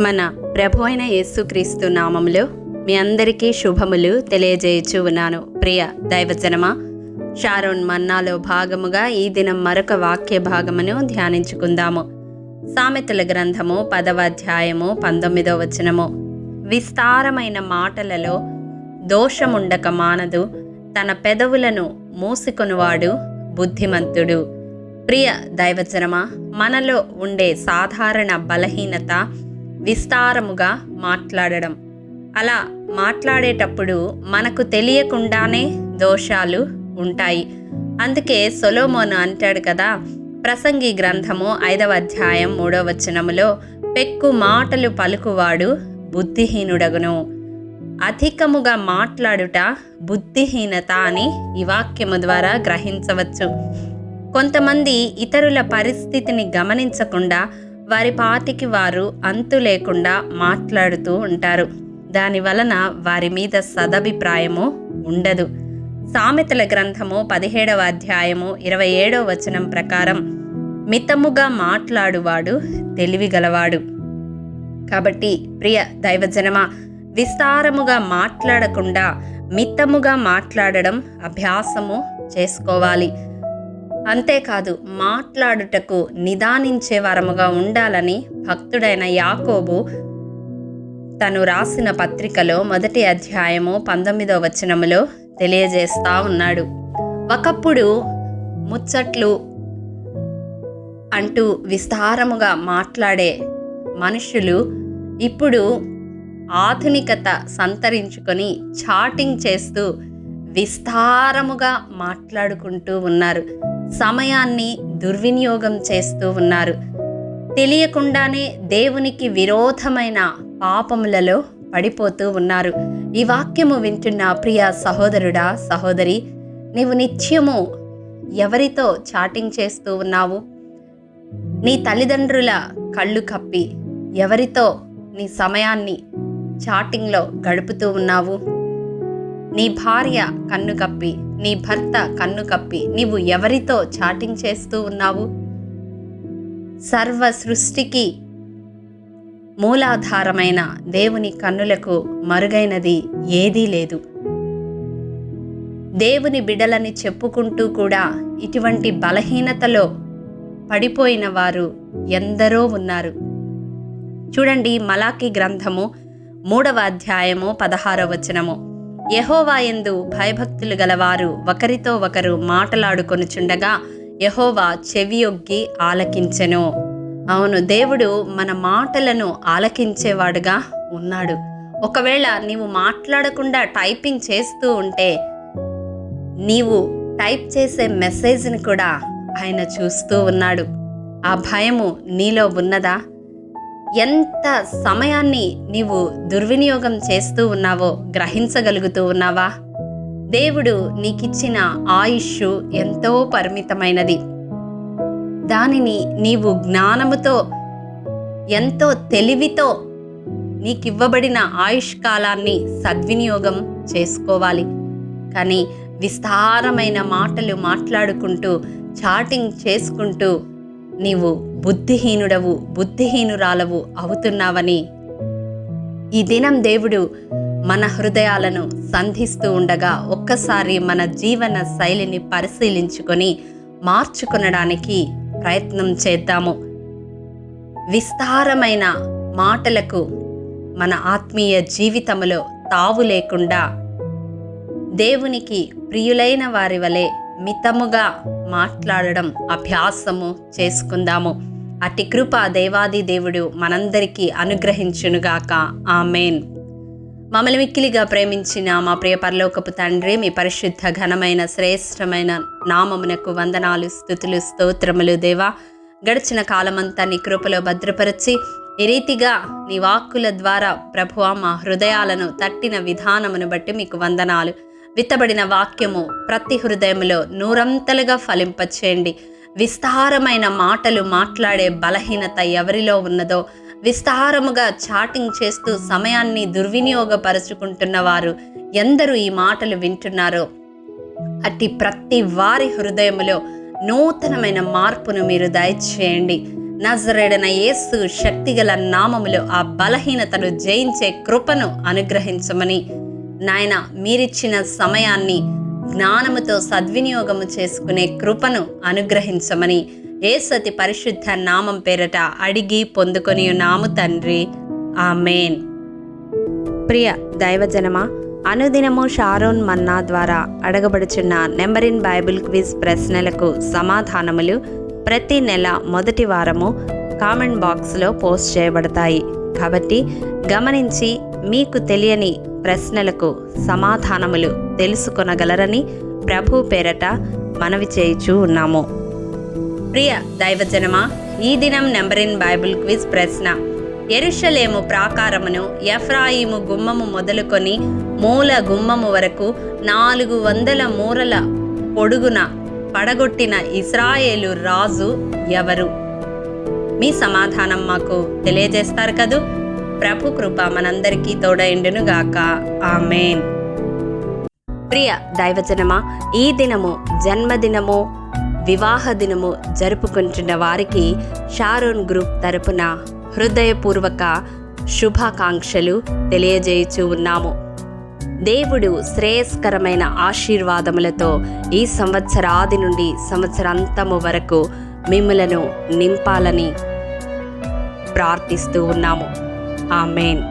మన ప్రభు అయిన యేసుక్రీస్తు నామములో మీ అందరికీ శుభములు తెలియజేయచూ ఉన్నాను. ప్రియ దైవజనమ షారోన్ మన్నాలో భాగముగా ఈ దినం మరొక వాక్య భాగమును ధ్యానించుకుందాము. సామెతల గ్రంథము పదవ అధ్యాయము పంతొమ్మిదో వచనము. విస్తారమైన మాటలలో దోషముండక మానదు తన పెదవులను మూసుకొనివాడు బుద్ధిమంతుడు. ప్రియ దైవజనమ మనలో ఉండే సాధారణ బలహీనత విస్తారముగా మాట్లాడడం. అలా మాట్లాడేటప్పుడు మనకు తెలియకుండానే దోషాలు ఉంటాయి. అందుకే సొలోమోను అంటాడు కదా ప్రసంగి గ్రంథము ఐదవ అధ్యాయం మూడవ వచనములో పెక్కు మాటలు పలుకువాడు బుద్ధిహీనుడగును. అధికముగా మాట్లాడుట బుద్ధిహీనత అని ఈ వాక్యము ద్వారా గ్రహించవచ్చు. కొంతమంది ఇతరుల పరిస్థితిని గమనించకుండా వారి పాతికి వారు అంతు లేకుండా మాట్లాడుతూ ఉంటారు. దాని వలన వారి మీద సదభిప్రాయము ఉండదు. సామెతల గ్రంథము పదిహేడవ అధ్యాయము ఇరవై ఏడవ వచనం ప్రకారం మితముగా మాట్లాడువాడు తెలివిగలవాడు. కాబట్టి ప్రియ దైవజనమా విస్తారముగా మాట్లాడకుండా మితముగా మాట్లాడడం అభ్యాసము చేసుకోవాలి. అంతేకాదు మాట్లాడుటకు నిదానించే వరముగా ఉండాలని భక్తుడైన యాకోబు తను రాసిన పత్రికలో మొదటి అధ్యాయము పంతొమ్మిదో వచనములో తెలియజేస్తా ఉన్నాడు. ఒకప్పుడు ముచ్చట్లు అంటూ విస్తారముగా మాట్లాడే మనుషులు ఇప్పుడు ఆధునికత సంతరించుకొని చాటింగ్ చేస్తూ విస్తారముగా మాట్లాడుకుంటూ ఉన్నారు. సమయాన్ని దుర్వినియోగం చేస్తూ ఉన్నారు. తెలియకుండానే దేవునికి విరోధమైన పాపములలో పడిపోతూ ఉన్నారు. ఈ వాక్యము వింటున్న ప్రియ సహోదరుడా సహోదరి నీవు నిత్యము ఎవరితో చాటింగ్ చేస్తూ ఉన్నావు? నీ తల్లిదండ్రుల కళ్ళు కప్పి ఎవరితో నీ సమయాన్ని చాటింగ్లో గడుపుతూ ఉన్నావు? నీ భార్య కన్ను కప్పి నీ భర్త కన్ను కప్పి నీవు ఎవరితో చాటింగ్ చేస్తూ ఉన్నావు? సర్వ సృష్టికి మూలాధారమైన దేవుని కన్నులకు మరుగైనది ఏదీ లేదు. దేవుని బిడలని చెప్పుకుంటూ కూడా ఇటువంటి బలహీనతలో పడిపోయిన వారు ఎందరో ఉన్నారు. చూడండి మలాకి గ్రంథము మూడవ అధ్యాయము పదహారవ వచనము. యహోవాయందు భయభక్తులు గలవారు ఒకరితో ఒకరు మాటలాడుకొనుచుండగా యహోవా చెవియొగ్గి ఆలకించెను. అవును దేవుడు మన మాటలను ఆలకించేవాడుగా ఉన్నాడు. ఒకవేళ నీవు మాట్లాడకుండా టైపింగ్ చేస్తూ ఉంటే నీవు టైప్ చేసే మెసేజ్ని కూడా ఆయన చూస్తూ ఉన్నాడు. ఆ భయము నీలో ఉన్నదా? ఎంత సమయాన్ని నీవు దుర్వినియోగం చేస్తూ ఉన్నావో గ్రహించగలుగుతూ ఉన్నావా? దేవుడు నీకిచ్చిన ఆయుష్ ఎంతో పరిమితమైనది. దానిని నీవు జ్ఞానముతో ఎంతో తెలివితో నీకివ్వబడిన ఆయుష్ కాలాన్ని సద్వినియోగం చేసుకోవాలి. కానీ విస్తారమైన మాటలు మాట్లాడుకుంటూ చాటింగ్ చేసుకుంటూ నీవు బుద్ధిహీనుడవు బుద్ధిహీనురాలవు అవుతున్నావని. ఈ దినం దేవుడు మన హృదయాలను సంధిస్తూ ఉండగా ఒక్కసారి మన జీవన శైలిని పరిశీలించుకొని మార్చుకొనడానికి ప్రయత్నం చేద్దాము. విస్తారమైన మాటలకు మన ఆత్మీయ జీవితములో తావు లేకుండా దేవునికి ప్రియులైన వారి వలె మితముగా మాట్లాడడం అభ్యాసము చేసుకుందాము. అతి కృప దేవాది దేవుడు మనందరికీ అనుగ్రహించునుగాక. ఆమెన్. మమ్మల్ని మిక్కిలిగా ప్రేమించిన మా ప్రియ పరలోకపు తండ్రి మీ పరిశుద్ధ ఘనమైన శ్రేష్టమైన నామమునకు వందనాలు స్థుతులు స్తోత్రములు దేవా. గడిచిన కాలమంతా నీ కృపలో భద్రపరిచి ఈ రీతిగా నీ వాక్కుల ద్వారా ప్రభువ మా హృదయాలను తట్టిన విధానమును బట్టి మీకు వందనాలు. విత్తబడిన వాక్యము ప్రతి హృదయములో నూరంతలుగా ఫలింపచేయండి. విస్తారమైన మాటలు మాట్లాడే బలహీనత ఎవరిలో ఉన్నదో విస్తారముగా చాటింగ్ చేస్తూ సమయాన్ని దుర్వినియోగపరుచుకుంటున్న వారు ఎందరూ ఈ మాటలు వింటున్నారో. అట్టి ప్రతి వారి హృదయములో నూతనమైన మార్పును మీరు దయచేయండి. నజరేడన యేసు శక్తిగల నామములో ఆ బలహీనతను జయించే కృపను అనుగ్రహించమని నాయన మీరిచ్చిన సమయాన్ని జ్ఞానముతో సద్వినియోగము చేసుకునే కృపను అనుగ్రహించమని ఏసతి పరిశుద్ధ నామం పేరట అడిగి పొందుకొని నాము తండ్రి. ఆమెన్. ప్రియ దైవజనమా అనుదినము షారోన్ మన్నా ద్వారా అడగబడుచున్న నెంబరిన్ బైబిల్ క్విజ్ ప్రశ్నలకు సమాధానములు ప్రతి నెల మొదటి వారము కామెంట్ బాక్స్లో పోస్ట్ చేయబడతాయి. కాబట్టి గమనించి మీకు తెలియని ప్రశ్నలకు సమాధానములు తెలుసుకొనగలరని ప్రభు పేరట మనవి చేయుచూ ఉన్నాము. ప్రియ దైవజనమా ఈ దినం నెంబర్ ఇన్ బైబిల్ క్విజ్ ప్రశ్న. ఎరుషలేము ప్రాకారమును ఎఫ్రాయిము గుమ్మము మొదలుకొని మూల గుమ్మము వరకు నాలుగు వందల మూరల పొడుగున పడగొట్టిన ఇస్రాయేలు రాజు ఎవరు? మీ సమాధానం మాకు తెలియజేస్తారు కదూ? ప్రభు కృప మనందరికీ తోడైండును గాక ఆమెన్. ప్రియ దైవజనమా ఈ దినము జన్మదినము వివాహ దినము జరుపుకుంటున్న వారికి షారోన్ గ్రూప్ తరపున హృదయపూర్వక శుభాకాంక్షలు తెలియజేయచూ ఉన్నాము. దేవుడు శ్రేయస్కరమైన ఆశీర్వాదములతో ఈ సంవత్సరాది నుండి సంవత్సరాంతము వరకు మిమ్మలను నింపాలని ప్రార్థిస్తూ ఉన్నాము. ఆమెన్